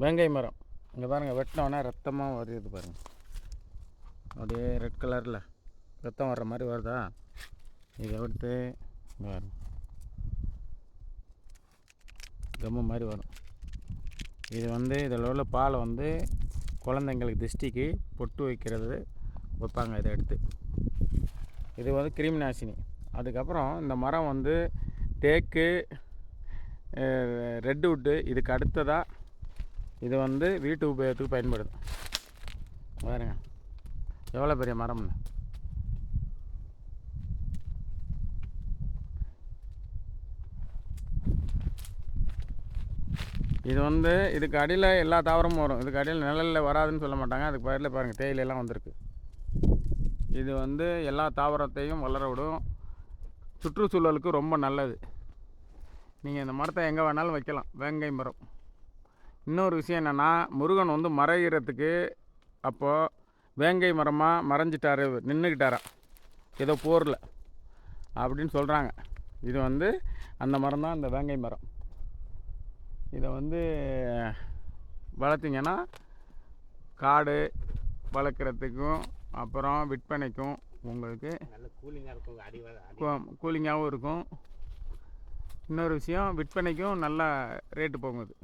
வேங்கை மரம். இங்கே பாருங்கள் வெட்டினோடனே ரத்தமாக வருது பாருங்கள் அப்படியே ரெட் கலரில் ரத்தம் வர்ற மாதிரி வருதா? இதை எடுத்து வரும் கம்மு மாதிரி வரும். இது வந்து இதில் உள்ள பாலை வந்து குழந்தைங்களுக்கு திஷ்டிக்கு பொட்டு வைக்கிறது வைப்பாங்க இதை எடுத்து. இது வந்து கிருமி நாசினி. அதுக்கப்புறம் இந்த மரம் வந்து தேக்கு ரெட்வுட்டு இதுக்கு அடுத்ததாக இது வந்து வீட்டு உபயோகத்துக்கு பயன்படுது. பாருங்க. எவ்வளோ பெரிய மரம்னு இது வந்து இதுக்கு அடியில் எல்லா தாவரமும் வரும். இதுக்கு அடியில் நிழலில் வராதுன்னு சொல்ல மாட்டாங்க. அதுக்கு பயிரில் பாருங்கள் தேயிலையெல்லாம் வந்திருக்கு. இது வந்து எல்லா தாவரத்தையும் வளர விடும். சுற்றுச்சூழலுக்கு ரொம்ப நல்லது. நீங்கள் இந்த மரத்தை எங்கே வேணாலும் வைக்கலாம். வேங்கை மரம். இன்னொரு விஷயம் என்னென்னா முருகன் வந்து மறைகிறதுக்கு அப்போது வேங்கை மரமாக மறைஞ்சிட்டாரு நின்றுக்கிட்டாராம் ஏதோ போரில். அப்படின்னு சொல்கிறாங்க இது வந்து அந்த மரம் தான் இந்த வேங்கை மரம். இதை வந்து வளர்த்திங்கன்னா காடு வளர்க்குறதுக்கும் அப்புறம் விற்பனைக்கும் உங்களுக்கு கூலிங்காகவும் இருக்கும் இன்னொரு விஷயம் விற்பனைக்கும் நல்ல ரேட்டு போகும் இது